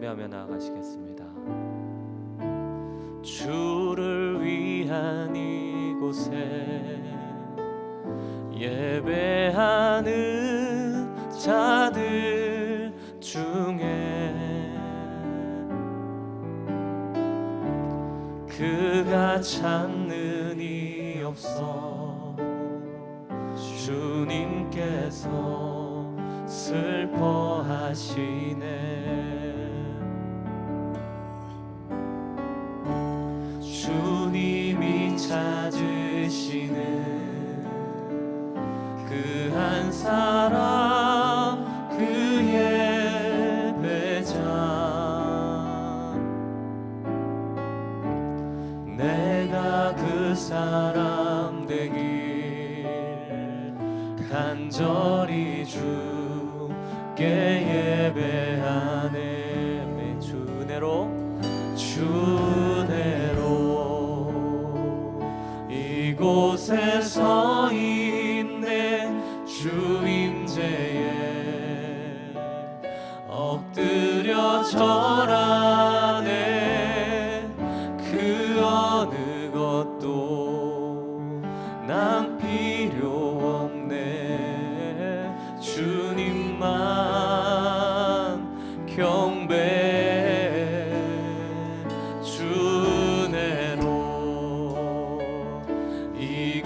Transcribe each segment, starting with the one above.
경배하며 나아가시겠습니다. 주를 위한 이곳에 예배하는 자들 중에 그가 찬 간절히 주께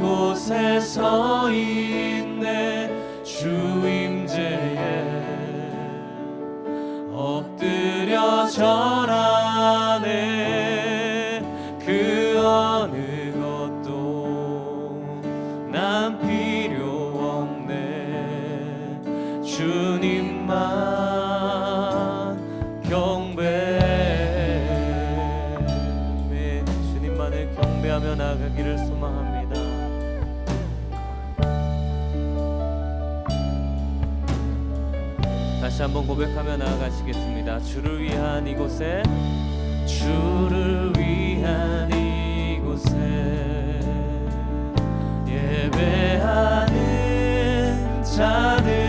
곳에 서있 한번 고백하며 나아가시겠습니다. 주를 위한 이곳에 주를 위한 이곳에 예배하는 자들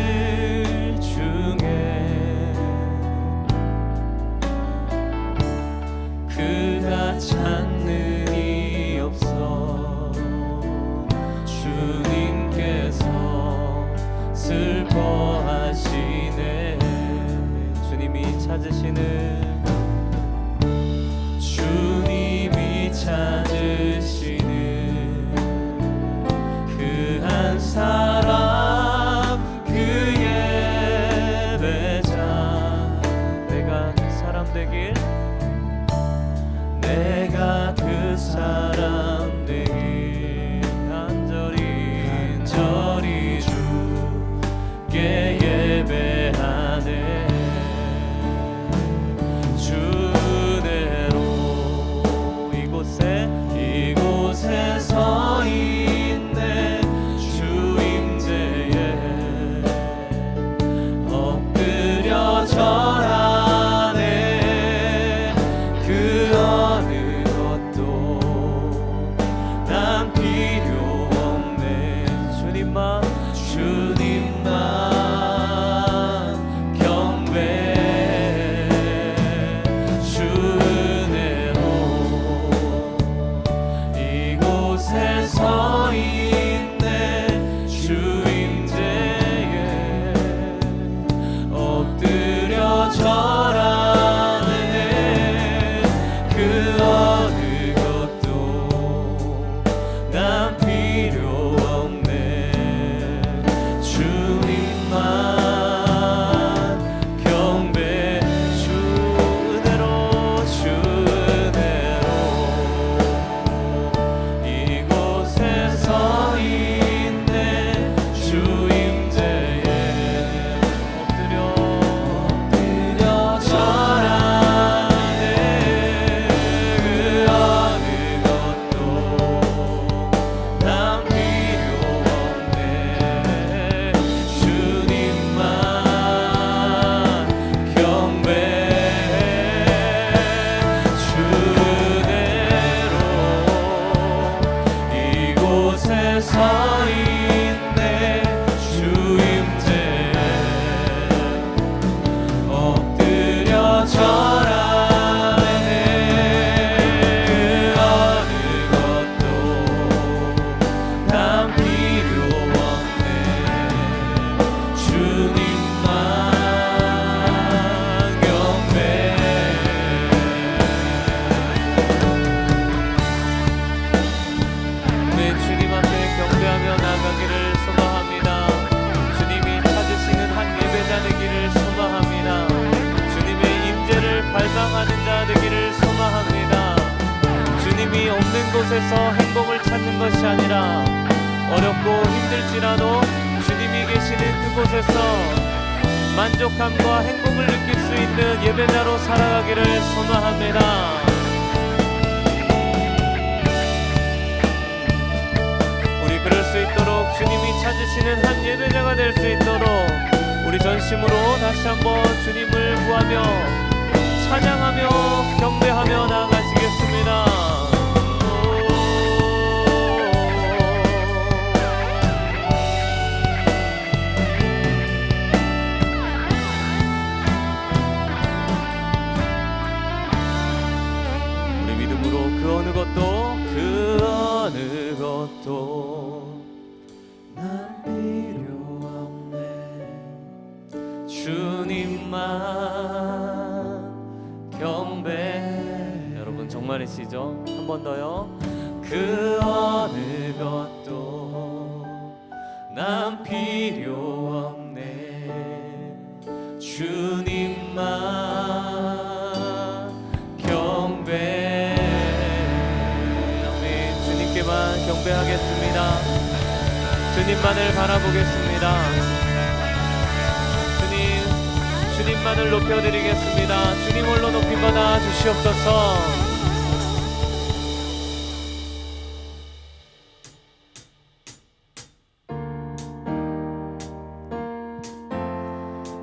곳에서 행복을 찾는 것이 아니라 어렵고 힘들지라도 주님이 계시는 그곳에서 만족함과 행복을 느낄 수 있는 예배자로 살아가기를 소망합니다. 우리 그럴 수 있도록 주님이 찾으시는 한 예배자가 될 수 있도록 우리 전심으로 다시 한번 주님을 구하며 찬양하며 경배하며 나아가시겠습니다. 주님만을 높여드리겠습니다 주님 홀로 높임 받아 주시옵소서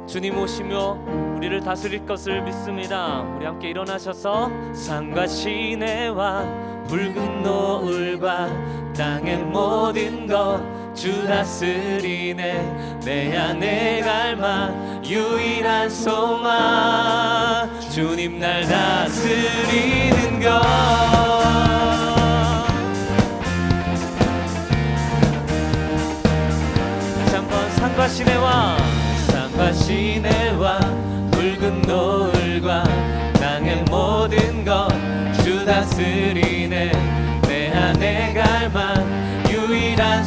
주님 오시며 우리를 다스릴 것을 믿습니다. 우리 함께 일어나셔서 산과 시내와 붉은 노을과 땅의 모든 것 주 다스리네 내 안에 갈망 유일한 소망. 주님 날 다스리는 것. 산과 시내와 산과 시내와 붉은 노을과 땅의 모든 것 주 다스리네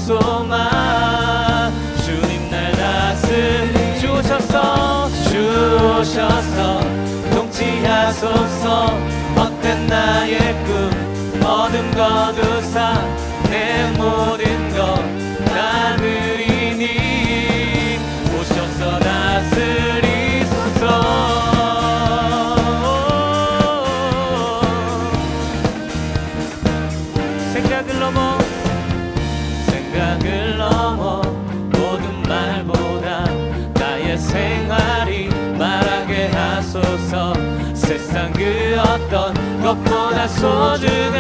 소망 주님 날 다스리 주셔서 주셔서. 통치하소서 헛된 나의 꿈 어둠 거두사 내모 소중한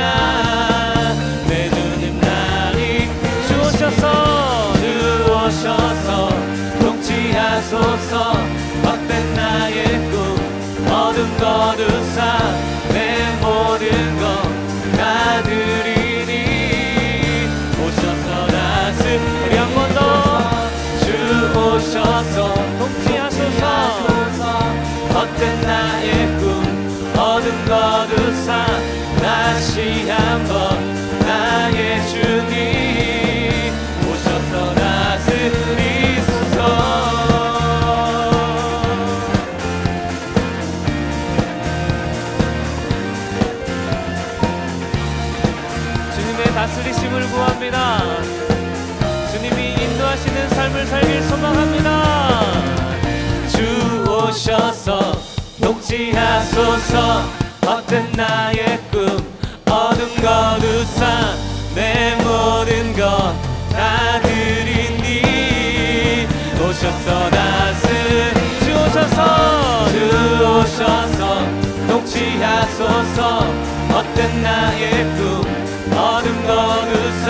내 주님 나니 주셔서 누오셔서 통치하소서. 헛된 나의 꿈 어둠 거두사 오셔서. 통치하소서. 헛된 나의 꿈 어둠 거두사 내 모든 것 다 드리니 오셔서 다스 주 오셔서. 주 오셔서. 통치하소서. 헛된 나의 꿈 어둠 거두사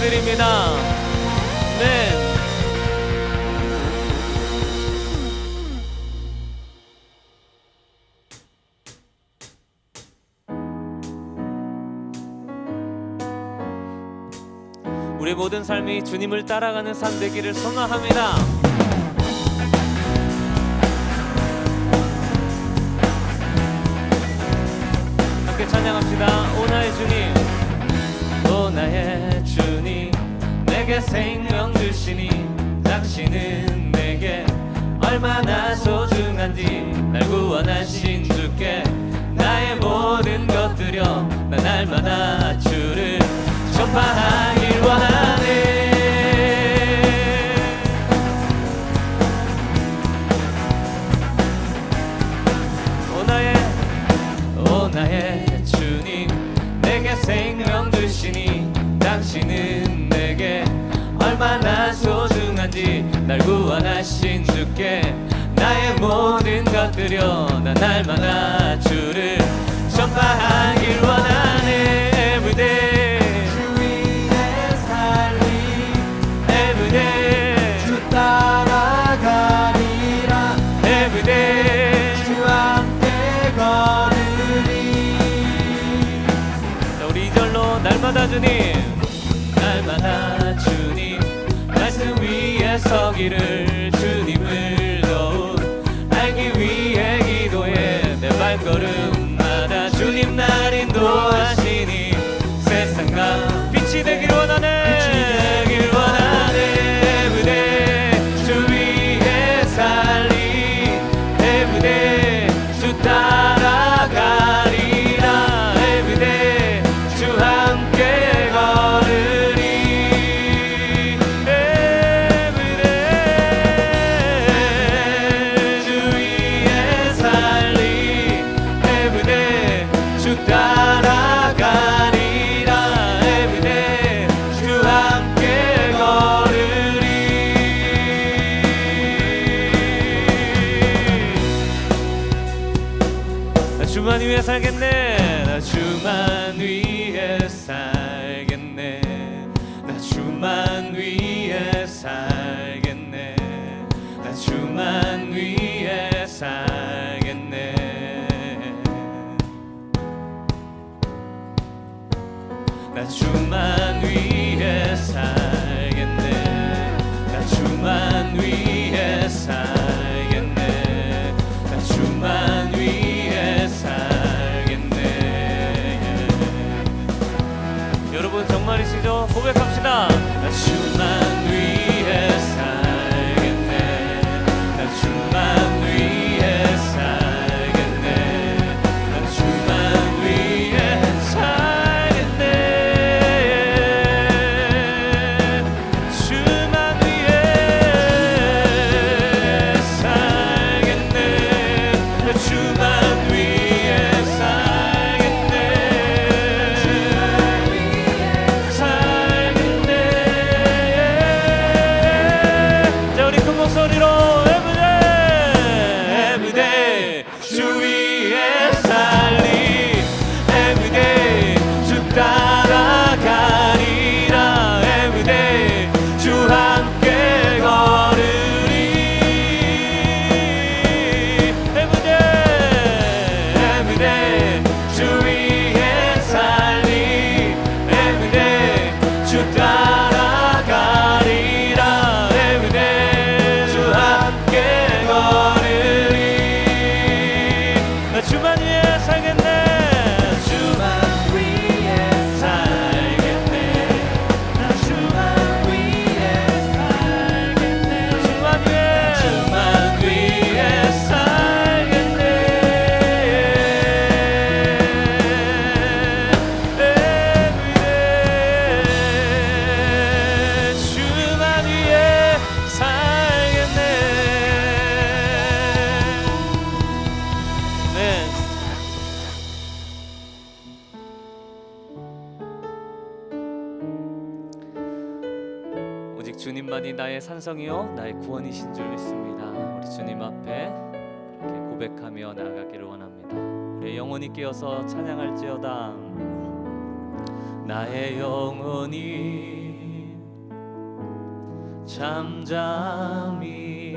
드립니다. 네. 우리 모든 삶이 주님을 따라가는 삶 되기를 소망합니다. 생명 주시니 당신은 내게 얼마나 소중한지 날 구원하신 주께 나의 모든 것 드려 난 날마다 주를 전파하길 원하네. 주님 내게 생명 주시니 당신은 내게 얼마나 소중한지 날 구원하신 주께 나의 모든 것 드려 난 날마다 주를 전파하길 원하네 everyday 주 위에 살리 everyday 주 따라가리라 everyday 주 함께 걸으리. 자, 우리 이절로 날마다 주님 서기를 주님을 더욱 알기 위해 기도해 내 발걸음마다 주님 날 인도하시 everyday 주 나의 산성이요 나의 구원이신 줄 믿습니다. 우리 주님 앞에 이렇게 고백하며 나아가기를 원합니다. 우리 영혼이 깨어서 찬양할지어다. 나의 영혼이 잠잠히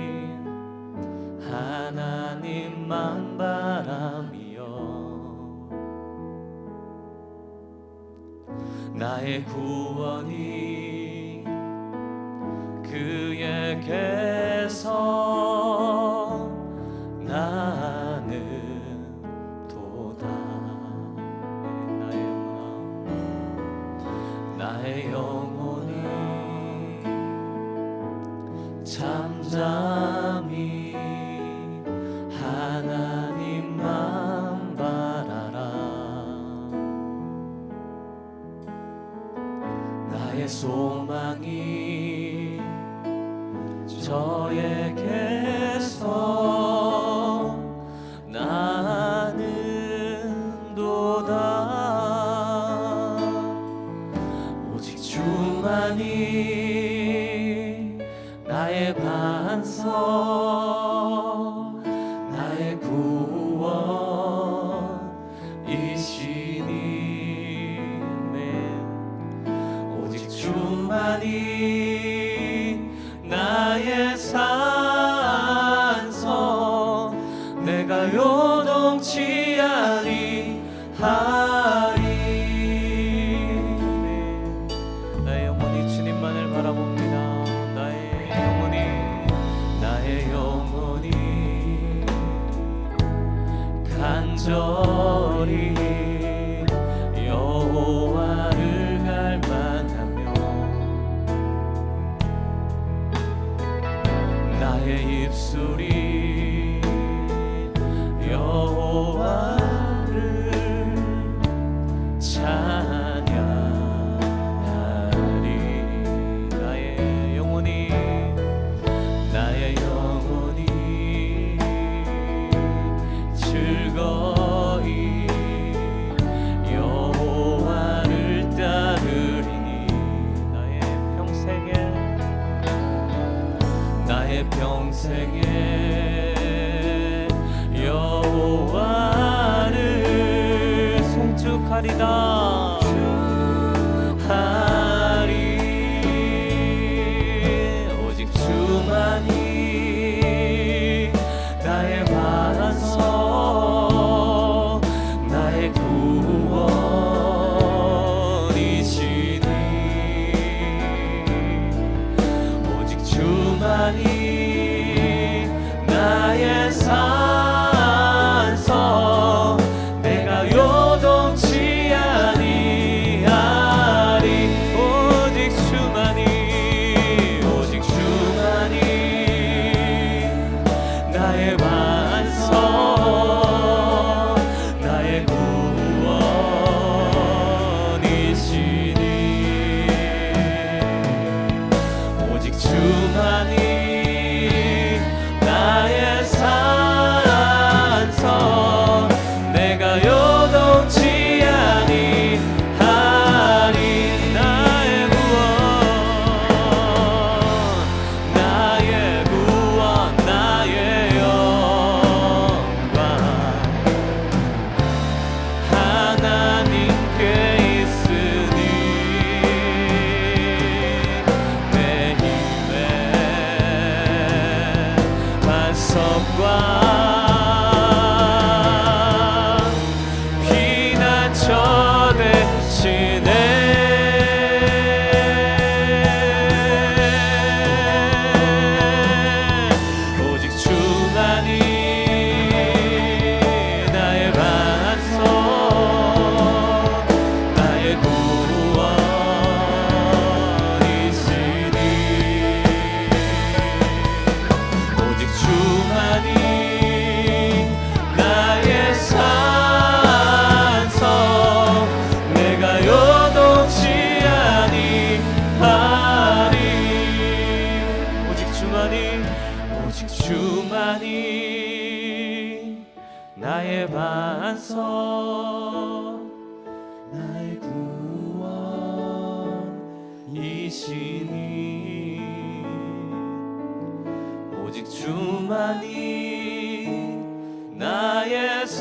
하나님만 바라며 나의 구원이 그에게서 나의 삶. singing. nueva.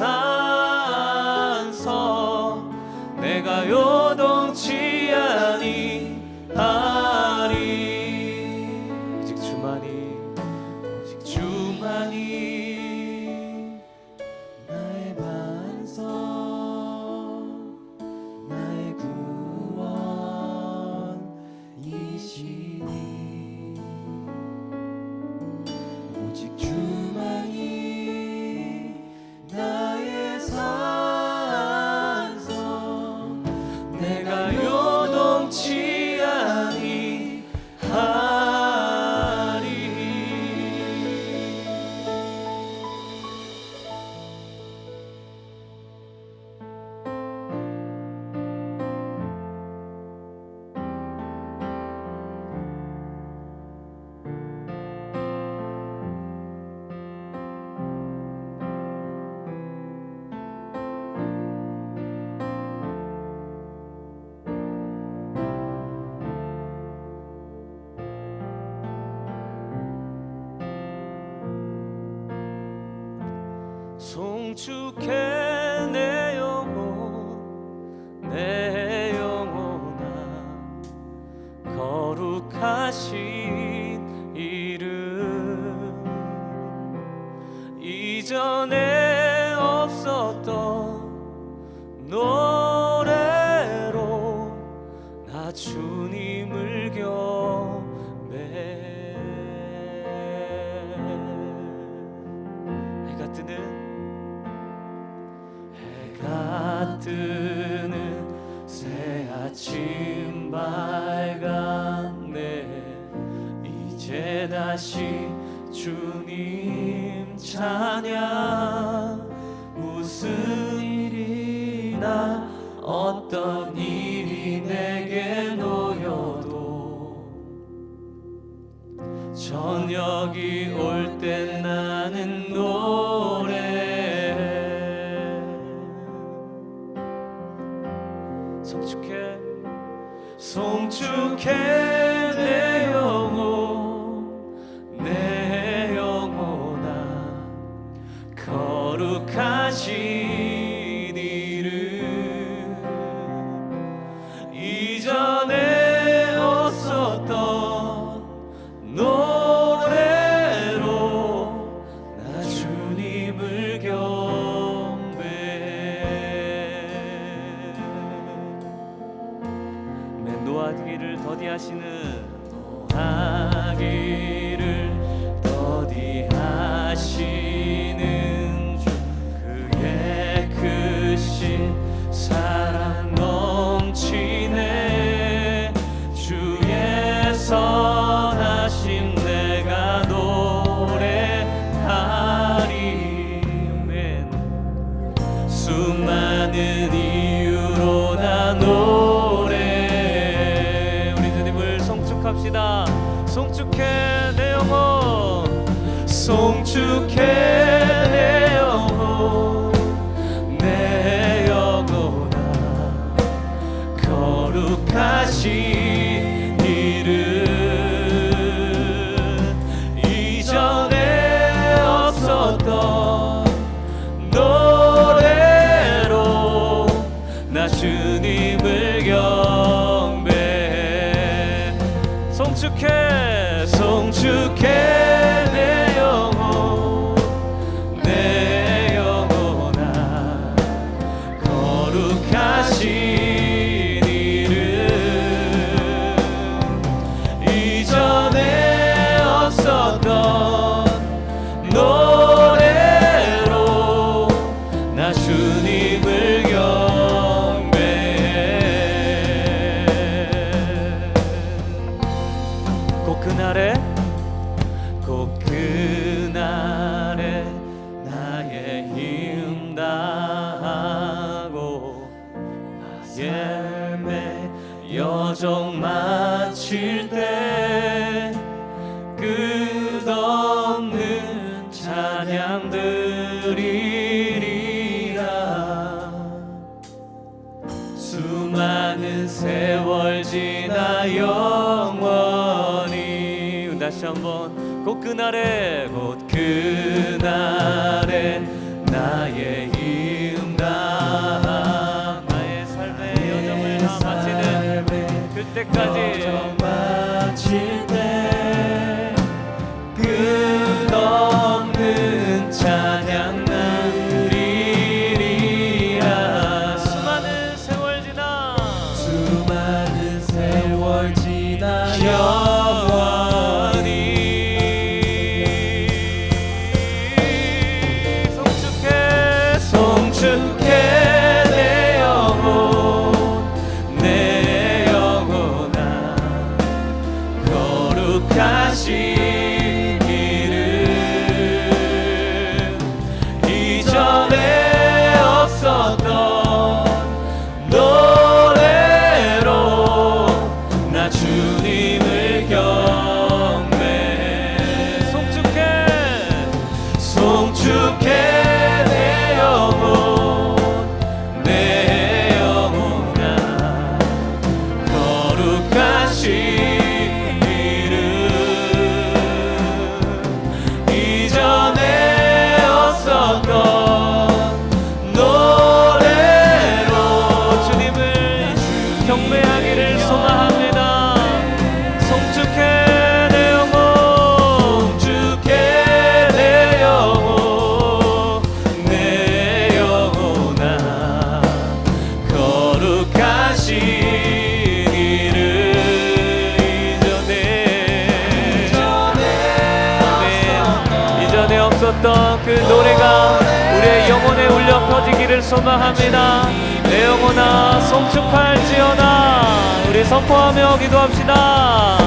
사 축해 뜨는 새 아침 밝았네. 이제 다시 주님 찬양. 무슨 일이나 어떤 일이 내게 놓여도 저녁이 올 때나 그날에 곧 그날에 나의 힘과 나의 삶의 여정을 다 마치는 그때까지. 소망합니다. 내 영혼아 송축할지어다. 우리 선포하며 기도합시다